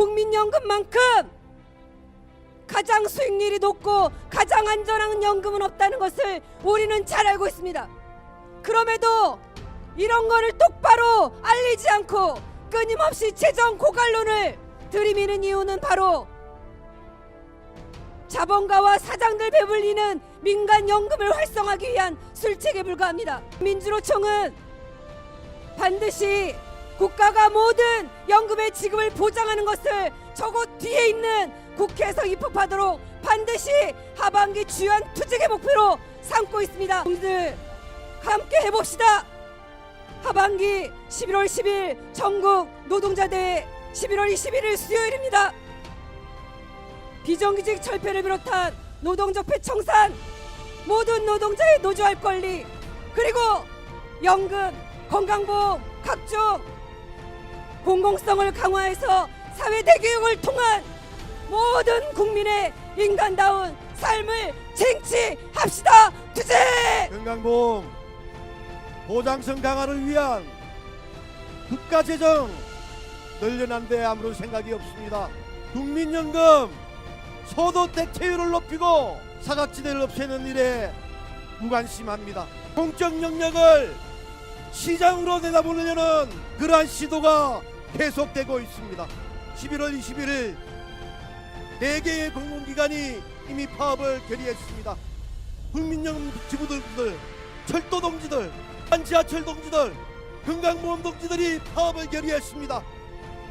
국민연금만큼 가장 수익률이 높고 가장 안전한 연금은 없다는 것을 우리는 잘 알고 있습니다. 그럼에도 이런 거를 똑바로 알리지 않고 끊임없이 재정 고갈론을 들이미는 이유는 바로 자본가와 사장들 배불리는 민간 연금을 활성화하기 위한 술책에 불과합니다. 민주노총은 반드시 국가가 모든 연금의 지급을 보장하는 것을 저곳 뒤에 있는 국회에서 입법하도록 반드시 하반기 주요한 투쟁의 목표로 삼고 있습니다. 여러분들 함께 해봅시다. 하반기 11월 10일 전국 노동자대회 11월 21일 수요일입니다. 비정규직 철폐를 비롯한 노동적폐 청산 모든 노동자의 노조할 권리 그리고 연금 건강보험 각종 공공성을 강화해서 사회 대교육을 통한 모든 국민의 인간다운 삶을 쟁취합시다 투쟁 건강보험 보장성 강화를 위한 국가 재정 늘려난데 아무런 생각이 없습니다. 국민연금 소득 대체율을 높이고 사각지대를 없애는 일에 무관심합니다. 공적 영역을 시장으로 내다보려는 그러한 시도가 계속되고 있습니다. 11월 21일 4개의 공공기관이 이미 파업을 결의했습니다. 국민연금 지부들들, 철도 동지들, 지하철 동지들, 건강보험 동지들이 파업을 결의했습니다.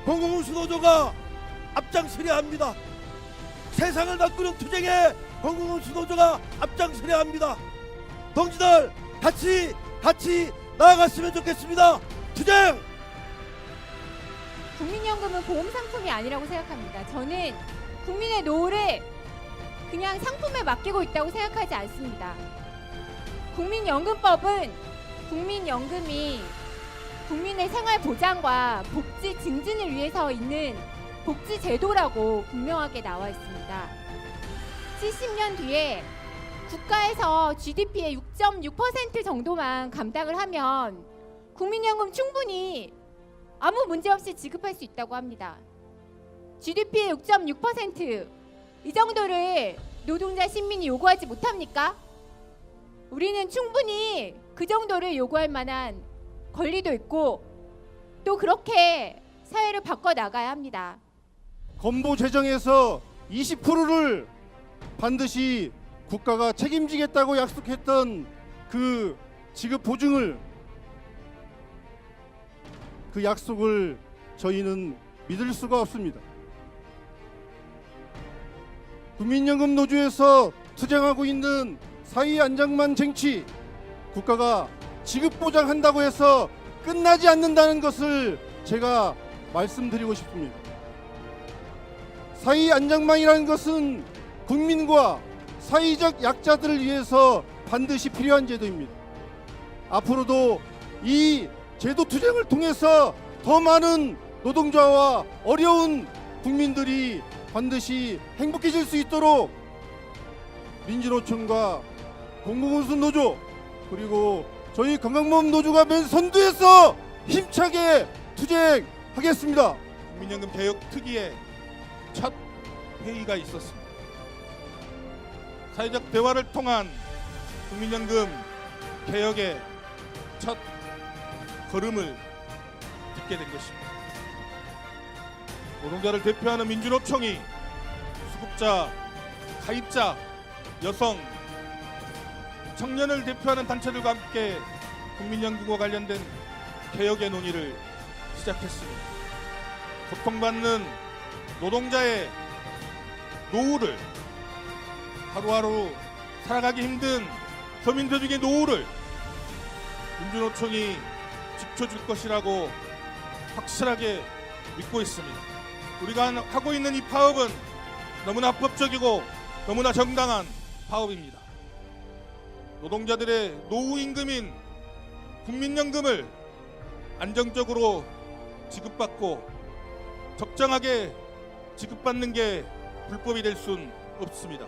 공공운수노조가 앞장서야 합니다. 세상을 바꾸는 투쟁에 공공운수노조가 앞장서야 합니다. 동지들 같이 같이 나아갔으면 좋겠습니다. 투쟁! 국민연금은 보험 상품이 아니라고 생각합니다. 저는 국민의 노후를 그냥 상품에 맡기고 있다고 생각하지 않습니다. 국민연금법은 국민연금이 국민의 생활 보장과 복지 증진을 위해서 있는 복지 제도라고 분명하게 나와 있습니다. 70년 뒤에 국가에서 GDP의 6.6% 정도만 감당을 하면 국민연금 충분히 아무 문제 없이 지급할 수 있다고 합니다. GDP의 6.6%이 정도를 노동자 시민이 요구하지 못합니까? 우리는 충분히 그 정도를 요구할 만한 권리도 있고 또 그렇게 사회를 바꿔 나가야 합니다. 건보 재정에서 20%를 반드시 국가가 책임지겠다고 약속했던 그 지급 보증을 그 약속을 저희는 믿을 수가 없습니다. 국민연금 노조에서 투쟁하고 있는 사회 안정만 쟁취 국가가 지급 보장한다고 해서 끝나지 않는다는 것을 제가 말씀드리고 싶습니다. 사회 안정망이라는 것은 국민과 사회적 약자들을 위해서 반드시 필요한 제도입니다. 앞으로도 이 제도 투쟁을 통해서 더 많은 노동자와 어려운 국민들이 반드시 행복해질 수 있도록 민주노총과 공공운수 노조 그리고 저희 건강보험 노조가 맨 선두에서 힘차게 투쟁하겠습니다. 국민연금 개혁 특위의 첫 회의가 있었습니다. 사회적 대화를 통한 국민연금 개혁의 첫 걸음을 딛게 된 것입니다. 노동자를 대표하는 민주노총이 수급자, 가입자, 여성, 청년을 대표하는 단체들과 함께 국민연금과 관련된 개혁의 논의를 시작했습니다. 고통받는 노동자의 노후를 하루하루 살아가기 힘든 서민들에게 노후를 민주노총이 지켜줄 것이라고 확실하게 믿고 있습니다. 우리가 하고 있는 이 파업은 너무나 법적이고 너무나 정당한 파업입니다. 노동자들의 노후 임금인 국민연금을 안정적으로 지급받고 적정하게 지급받는 게 불법이 될 순 없습니다.